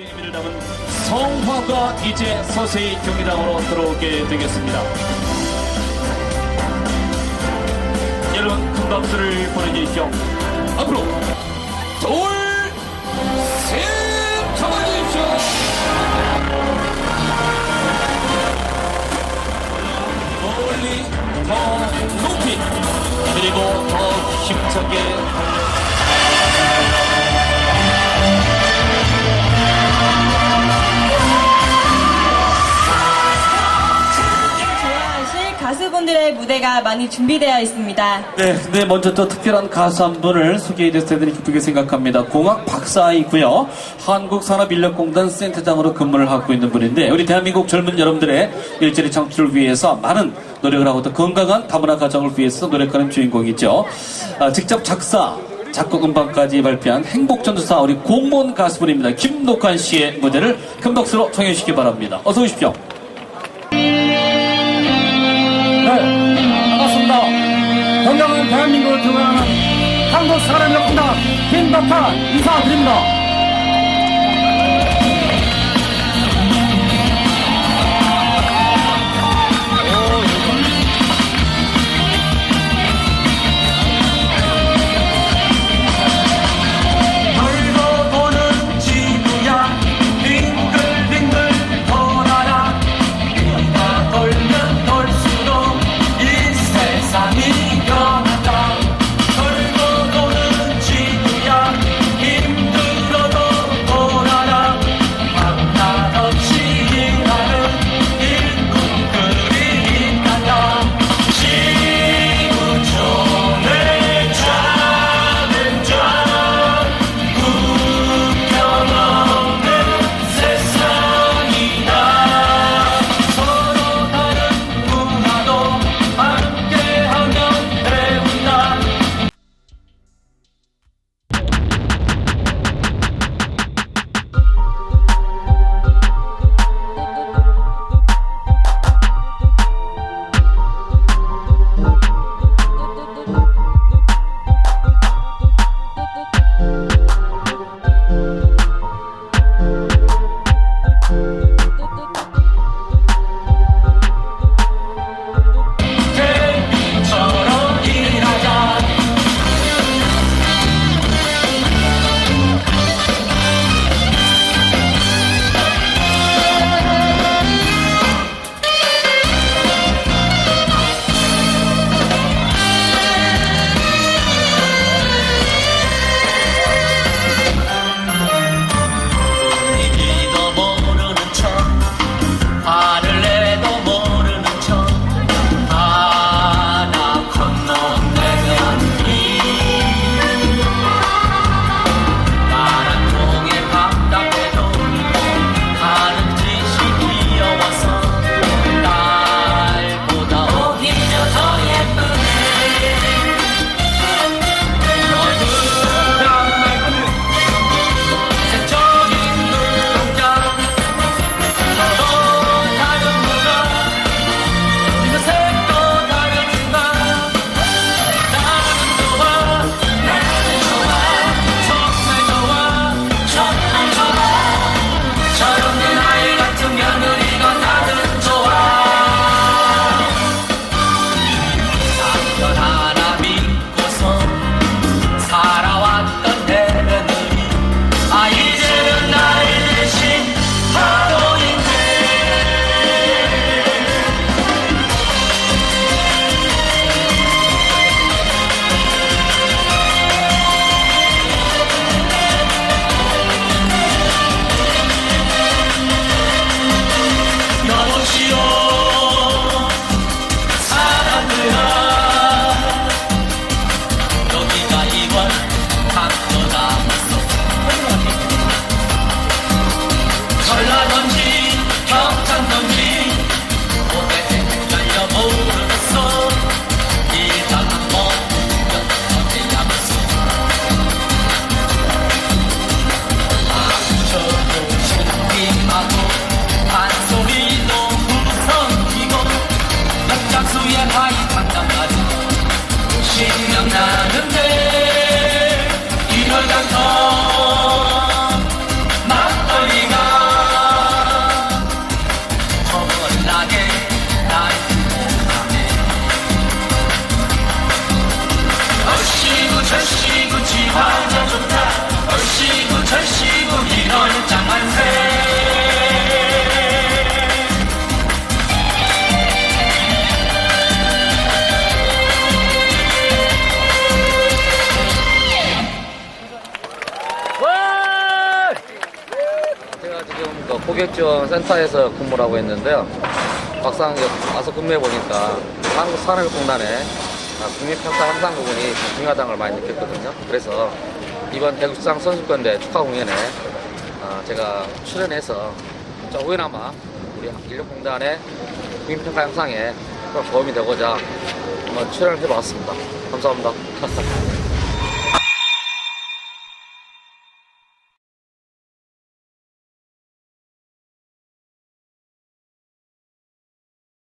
의미를 담은 성화가 이제 서서히 경기장으로 들어오게 되겠습니다. 여러분 큰 박수를 보내주십시오. 앞으로 둘, 셋, 잡아주십시오. 멀리 더 높이 그리고 더 힘차게 가수분들의 무대가 많이 준비되어 있습니다. 네, 네, 먼저 또 특별한 가수 한 분을 소개해 드리니 기쁘게 생각합니다. 공학 박사이고요. 한국산업인력공단 센터장으로 근무를 하고 있는 분인데 우리 대한민국 젊은 여러분들의 일자리 창출을 위해서 많은 노력을 하고 또 건강한 다문화 가정을 위해서 노력하는 주인공이죠. 아, 직접 작사, 작곡 음반까지 발표한 행복전도사 우리 공무원 가수분입니다. 김녹환 씨의 무대를 큰 박수로 청해 주시기 바랍니다. 어서 오십시오. 건강한 대한민국을 등원하는 한국 사람이었습니다. 김덕한 인사드립니다. 포격지원센터에서 근무를 하고 있는데요. 막상 와서 근무해 보니까 한국 산업공단의 아, 국민평가 향상 부분이 좀 중요하다는 걸 많이 느꼈거든요. 그래서 이번 대국상 선수권대 축하 공연에 아, 제가 출연해서 조금이나마 우리 인력공단의 국민평가 향상에 좀 도움이 되고자 한번 출연을 해봤습니다. 감사합니다.